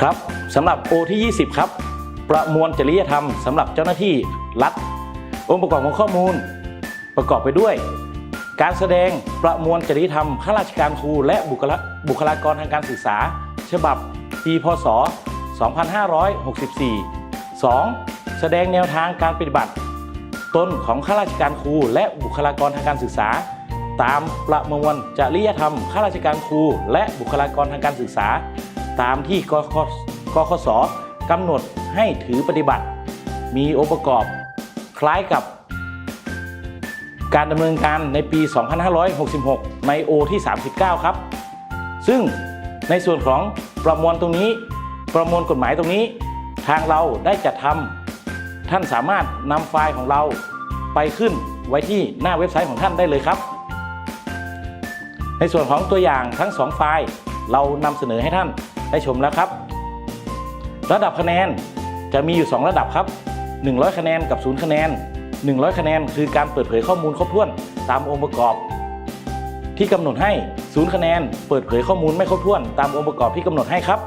ครับสำหรับ O ที่ 20 ครับ ประมวลจริยธรรมสำหรับเจ้าหน้าที่รัฐ องค์ประกอบของข้อมูล ประกอบไปด้วย การแสดงประมวลจริยธรรมข้าราชการครูและบุคลาบุคลากรทางการศึกษา ฉบับปีพศ 2564 2. แสดงแนวทางการปฏิบัติ ตนของข้าราชการครูและบุคลากรทางการศึกษา ตามประมวลจริยธรรมข้าราชการครูและบุคลากรทางการศึกษา ตามที่กคกคสกำหนดให้ถือปฏิบัติ มีองค์ประกอบคล้ายกับการดำเนินการในปี 2566 ในโอที่ 39 ครับ ซึ่งในส่วนของประมวลตรงนี้ ประมวลกฎหมายตรงนี้ ทางเราได้จัดทำท่านสามารถนำไฟล์ของเราไปขึ้นไว้ที่หน้าเว็บไซต์ของท่านได้เลยครับ ในส่วนของตัวอย่างทั้ง 2 ไฟล์เรานำเสนอให้ท่าน ได้ชมแล้วครับ ระดับคะแนนจะมีอยู่ 2 ระดับครับ 100 คะแนนกับ 0 คะแนน 100 คะแนนคือการเปิดเผยข้อมูลครบถ้วนตามองค์ประกอบ ที่กำหนดให้ 0 คะแนน เปิดเผยข้อมูลไม่ครบถ้วนตามองค์ประกอบที่กำหนดให้ครับ